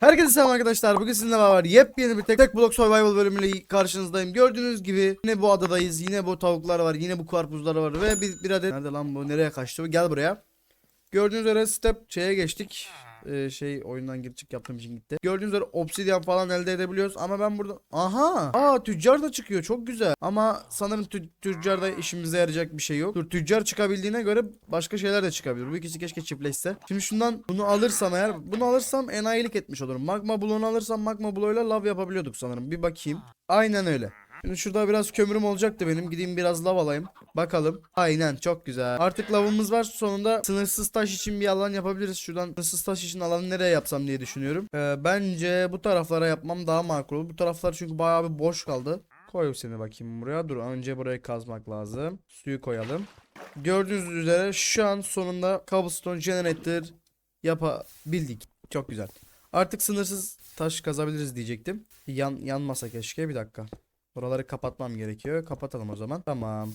Herkese selam arkadaşlar. Bugün sizinle beraber yepyeni bir tek tek blok survival bölümüyle karşınızdayım. Gördüğünüz gibi yine bu adadayız. Yine bu tavuklar var. Yine bu karpuzlar var. Ve bir, bir adet... Nerede lan bu? Nereye kaçtı? Gel buraya. Gördüğünüz üzere step şeye geçtik. Ee, şey oyundan gir çık yaptığım için gitti. Gördüğünüz üzere obsidian falan elde edebiliyoruz. Ama ben burada... Aha! Aa tüccar da çıkıyor. Çok güzel. Ama sanırım tü- tüccarda işimize yarayacak bir şey yok. Dur tüccar çıkabildiğine göre başka şeyler de çıkabilir. Bu ikisi keşke çiftleşse. Şimdi şundan bunu alırsam eğer bunu alırsam enayilik etmiş olurum. Magma bloğunu alırsam magma bloğuyla lav yapabiliyorduk sanırım. Bir bakayım. Aynen öyle. Şimdi şurada biraz kömürüm olacaktı benim. Gideyim biraz lav alayım. Bakalım. Aynen çok güzel. Artık lavımız var. Sonunda sınırsız taş için bir alan yapabiliriz. Şuradan sınırsız taş için alanı nereye yapsam diye düşünüyorum. Ee, bence bu taraflara yapmam daha makul. Bu taraflar çünkü bayağı bir boş kaldı. Koy seni bakayım buraya. Dur önce burayı kazmak lazım. Suyu koyalım. Gördüğünüz üzere şu an sonunda cobblestone generator yapabildik. Çok güzel. Artık sınırsız taş kazabiliriz diyecektim. Yan, yanmasa keşke. Bir dakika. Buraları kapatmam gerekiyor. Kapatalım o zaman. Tamam.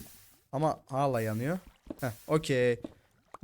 Ama hala yanıyor. Heh, okey.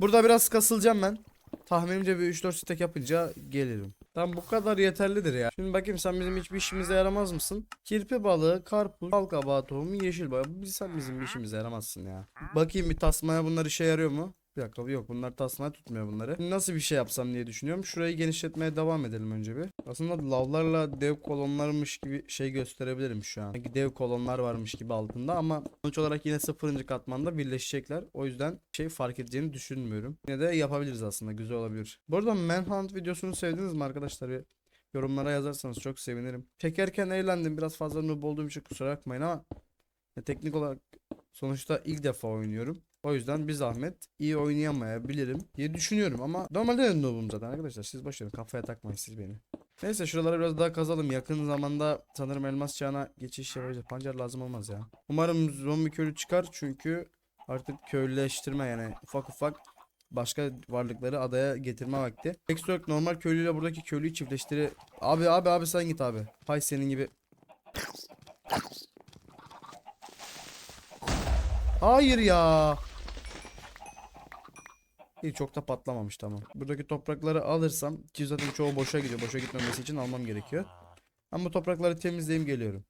Burada biraz kasılacağım ben. Tahminimce bir 3-4 stek yapınca gelirim. Tamam bu kadar yeterlidir ya. Şimdi bakayım sen bizim hiçbir işimize yaramaz mısın? Kirpi balığı, karpuz, bal kabağı tohumu, yeşil balığı. Sen bizim işimize yaramazsın ya. Bakayım bir tasmaya bunlar işe yarıyor mu? Bir dakika yok bunlar tasmaya tutmuyor bunları. Nasıl bir şey yapsam diye düşünüyorum. Şurayı genişletmeye devam edelim önce bir. Aslında lavlarla dev kolonlarmış gibi şey gösterebilirim şu an. Dev kolonlar varmış gibi altında ama sonuç olarak yine sıfırıncı katmanda birleşecekler. O yüzden şey fark edeceğini düşünmüyorum. Yine de yapabiliriz aslında güzel olabilir. Bu arada Manhunt videosunu sevdiniz mi arkadaşlar? Bir yorumlara yazarsanız çok sevinirim. Çekerken eğlendim. Biraz fazla noob olduğum için kusura bakmayın ama teknik olarak sonuçta ilk defa oynuyorum. O yüzden bir zahmet iyi oynayamayabilirim diye düşünüyorum ama normalde de noob'um zaten arkadaşlar. Siz başlayın kafaya takmayın siz beni. Neyse şuralara biraz daha kazalım. Yakın zamanda sanırım elmas çağına geçiş yapacağız. Pancar lazım olmaz ya. Umarım zombi köylü çıkar çünkü artık köylüleştirme yani ufak ufak başka varlıkları adaya getirme vakti. Extract normal köylüyle buradaki köylüyü çiftleştiri. Abi abi abi sen git abi. Hay senin gibi. Hayır ya. İyi çok da patlamamış tamam. Buradaki toprakları alırsam ki zaten çoğu boşa gidiyor. Boşa gitmemesi için almam gerekiyor. Bu toprakları temizleyeyim geliyorum.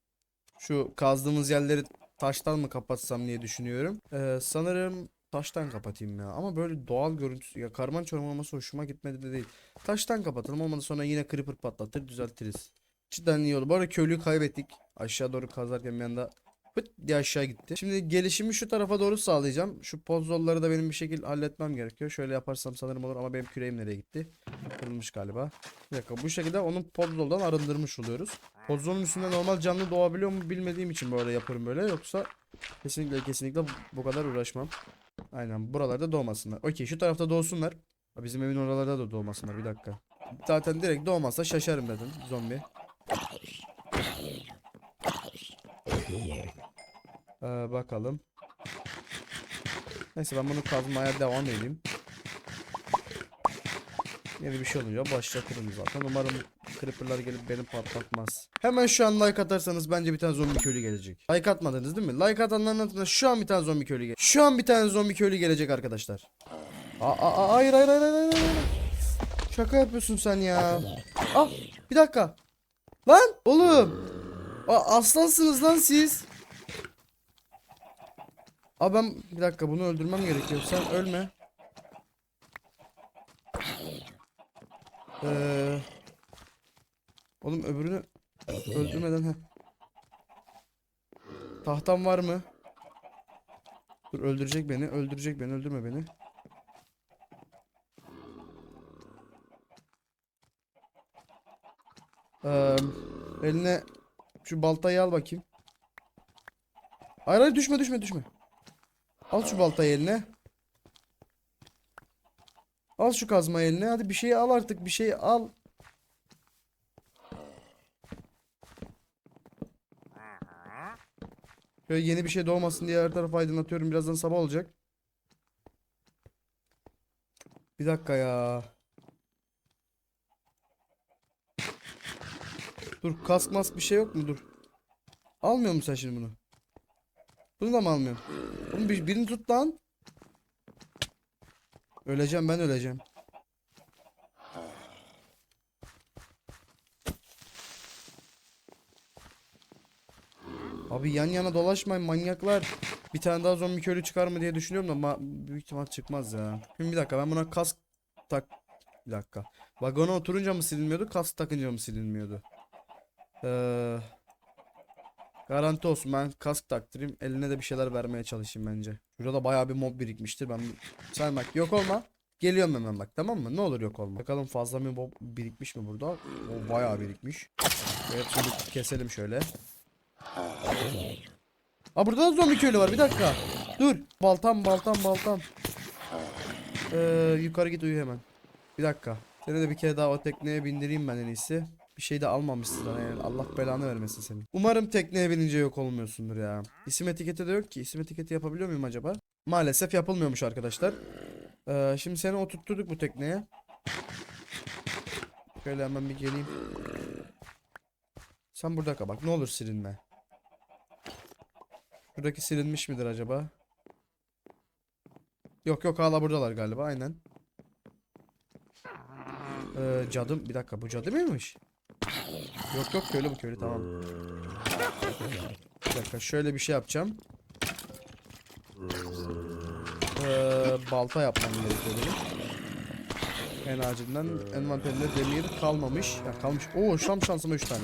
Şu kazdığımız yerleri taştan mı kapatsam diye düşünüyorum. Ee, sanırım taştan kapatayım ya. Ama böyle doğal görüntüsü ya karman çorman olması hoşuma gitmedi de değil. Taştan kapatalım olmadı sonra yine creeper patlatır düzeltiriz. Cidden iyi oldu. Bu arada köylüyü kaybettik. Aşağı doğru kazarken bir anda pıt diye aşağı gitti. Şimdi gelişimi şu tarafa doğru sağlayacağım. Şu podzolları da benim bir şekilde halletmem gerekiyor. Şöyle yaparsam sanırım olur ama benim küreğim nereye gitti? Kırılmış galiba. Bir dakika bu şekilde onun podzoldan arındırmış oluyoruz. Podzolun üstünde normal canlı doğabiliyor mu bilmediğim için böyle yapıyorum böyle. Yoksa kesinlikle kesinlikle bu kadar uğraşmam. Aynen buralarda doğmasınlar. Okey şu tarafta doğsunlar. Bizim evin oralarda da doğmasınlar bir dakika. Zaten direkt doğmazsa şaşarım dedim zombi. Ee, bakalım. Neyse ben bunu kazmaya devam edeyim. Yeni bir şey oluyor. Başlatırım zaten. Umarım creeper'lar gelip beni patlatmaz. Hemen şu an like atarsanız bence bir tane zombi köylü gelecek. Like atmadınız değil mi? Like atanların altında şu an bir tane zombi köylü gelecek. Şu an bir tane zombi köylü gelecek arkadaşlar. Aa, aa, hayır hayır hayır hayır. hayır. Şaka yapıyorsun sen ya. Ah bir dakika. Lan oğlum. Aa, aslansınız lan siz. Abi ben bir dakika bunu öldürmem gerekiyor. Sen ölme. Ee, oğlum öbürünü öldürmeden ha. Tahtam var mı? Dur öldürecek beni. Öldürecek beni. Öldürme beni. Ee, eline şu baltayı al bakayım. Hayır hayır düşme düşme düşme. Al şu baltayı eline. Al şu kazma eline. Hadi bir şey al artık. Bir şey al. Şöyle yeni bir şey doğmasın diye her tarafı aydınlatıyorum. Birazdan sabah olacak. Bir dakika ya. Dur kask mask bir şey yok mu? Dur. Almıyor musun sen şimdi bunu? Bunu da mı almıyorum? Oğlum bir, birini tut lan. Öleceğim ben öleceğim. Abi yan yana dolaşmayın manyaklar. Bir tane daha zombi köylü çıkar mı diye düşünüyorum da büyük ihtimal çıkmaz ya. Şimdi bir dakika ben buna kask tak... Bir dakika. Vagona oturunca mı silinmiyordu? Kask takınca mı silinmiyordu? Eee garanti olsun ben kask taktırayım. Eline de bir şeyler vermeye çalışayım bence. Şurada bayağı bir mob birikmiştir. Ben sen bak yok olma. Geliyorum hemen bak tamam mı? Ne olur yok olma. Bakalım fazla bir mob birikmiş mi burada? O bayağı birikmiş. Evet keselim şöyle. Aa burada da zombi köylü var. Bir dakika. Dur. Baltam baltam baltam. Ee, yukarı git uyu hemen. Bir dakika. Seni de bir kere daha o tekneye bindireyim ben en iyisi. Bir şey de almamışsın yani. Allah belanı vermesin senin. Umarım tekneye binince yok olmuyorsundur ya. İsim etiketi de yok ki. İsim etiketi yapabiliyor muyum acaba? Maalesef yapılmıyormuş arkadaşlar. Ee, şimdi seni oturtturduk bu tekneye. Şöyle hemen bir geleyim. Sen burada kal bak. Ne olur silinme. Buradaki silinmiş midir acaba? Yok yok hala buradalar galiba aynen. Ee, cadım bir dakika bu cadı mıymış? Yok yok köylü bu köylü tamam. Bir dakika şöyle bir şey yapacağım. Ee, balta yapmam gerekiyor. En acilinden envanterimde demir kalmamış. Ya kalmış. Oo şam şansıma 3 tane.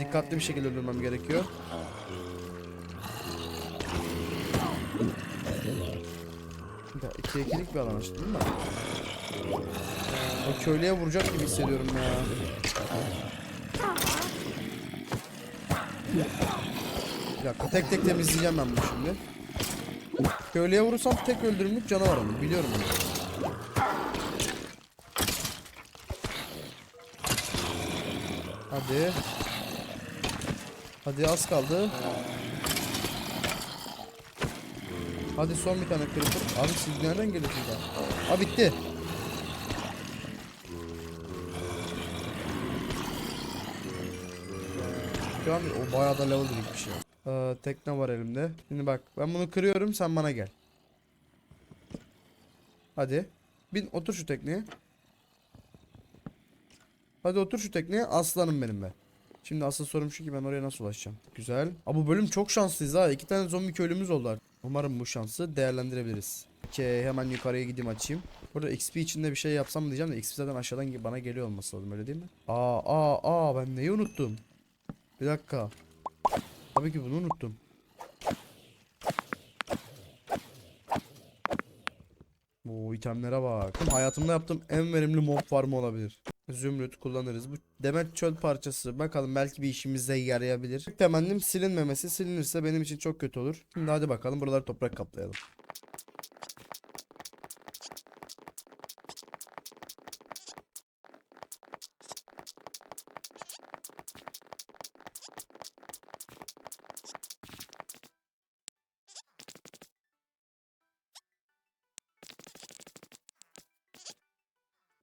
Dikkatli bir şekilde öldürmem gerekiyor. Ya ikiye ikilik bir alan açtım mi? O köylüye vuracak gibi hissediyorum ya. Bir dakika tek tek temizleyeceğim ben bunu şimdi. Köylüye vurursam tek öldürümlük canavar olur. Biliyorum bunu. Hadi. Hadi az kaldı. Hadi son bir tane creeper. Abi siz nereden geliyorsunuz daha? Aa bitti. Şu o bayağı da level birikmiş ya. Ee, tekne var elimde. Şimdi bak ben bunu kırıyorum sen bana gel. Hadi. Bin otur şu tekneye. Hadi otur şu tekneye aslanım benim be. Şimdi asıl sorum şu ki ben oraya nasıl ulaşacağım? Güzel. Aa, bu bölüm çok şanslıyız ha. İki tane zombi köylümüz oldu artık. Umarım bu şansı değerlendirebiliriz. Okey hemen yukarıya gideyim açayım. Burada XP içinde bir şey yapsam diyeceğim de XP zaten aşağıdan bana geliyor olması lazım öyle değil mi? Aa aa aa ben neyi unuttum? Bir dakika. Tabii ki bunu unuttum. Bu itemlere bak. Hayatımda yaptığım en verimli mob farmı olabilir. Zümrüt kullanırız. Bu demet çöl parçası. Bakalım belki bir işimize yarayabilir. Temennim silinmemesi. Silinirse benim için çok kötü olur. Şimdi hadi bakalım buraları toprak kaplayalım.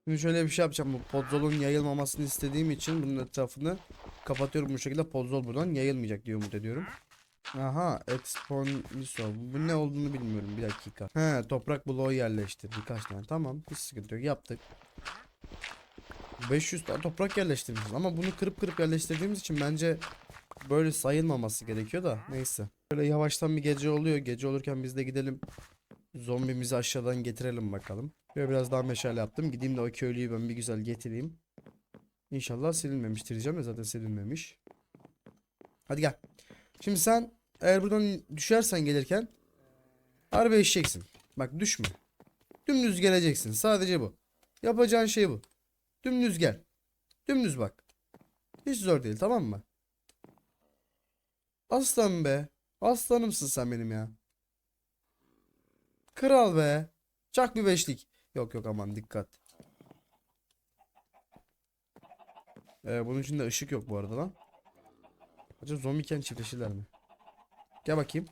Şimdi şöyle bir şey yapacağım. Bu podzolun yayılmamasını istediğim için bunun etrafını kapatıyorum bu şekilde. Podzol buradan yayılmayacak diye umut ediyorum. Aha, Exponiso. Bu ne olduğunu bilmiyorum. Bir dakika. He, toprak bloğu yerleştir. Birkaç tane. Tamam, hiç sıkıntı yok. Yaptık. 500 tane toprak yerleştirmişiz ama bunu kırıp kırıp yerleştirdiğimiz için bence böyle sayılmaması gerekiyor da neyse. Böyle yavaştan bir gece oluyor. Gece olurken biz de gidelim zombimizi aşağıdan getirelim bakalım. Böyle biraz daha meşale yaptım. Gideyim de o köylüyü ben bir güzel getireyim. İnşallah silinmemiştir diyeceğim de zaten silinmemiş. Hadi gel. Şimdi sen eğer buradan düşersen gelirken harbi eşeceksin. Bak düşme. Dümdüz geleceksin. Sadece bu. Yapacağın şey bu. Dümdüz gel. Dümdüz bak. Hiç zor değil tamam mı? Aslan be. Aslanımsın sen benim ya. Kral be. Çak bir beşlik. Yok yok aman dikkat. Ee, bunun içinde ışık yok bu arada lan. Acaba zombiyken çiftleşirler mi? Gel bakayım.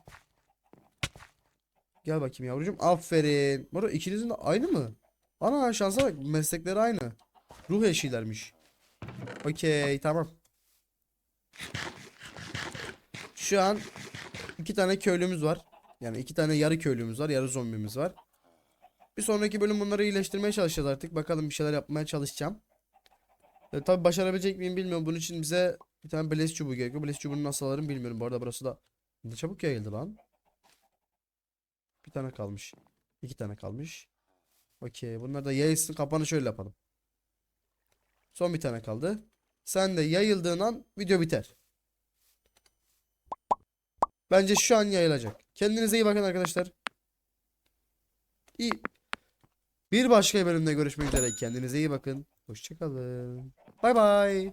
Gel bakayım yavrucuğum. Aferin. Arada ikinizin de aynı mı? Ana şansa bak. Meslekleri aynı. Ruh eşilermiş. Okey tamam. Şu an iki tane köylümüz var. Yani iki tane yarı köylümüz var. Yarı zombimiz var. Bir sonraki bölüm bunları iyileştirmeye çalışacağız artık. Bakalım bir şeyler yapmaya çalışacağım. E, tabii başarabilecek miyim bilmiyorum. Bunun için bize bir tane blaze çubuğu gerekiyor. Blaze çubuğunu nasıl alırım bilmiyorum. Bu arada burası da ne çabuk yayıldı lan. Bir tane kalmış. İki tane kalmış. Okey. Bunlar da yayılsın. Kapanı şöyle yapalım. Son bir tane kaldı. Sen de yayıldığın an video biter. Bence şu an yayılacak. Kendinize iyi bakın arkadaşlar. İyi. Bir başka bölümde görüşmek üzere. Kendinize iyi bakın. Hoşçakalın. Bay bay.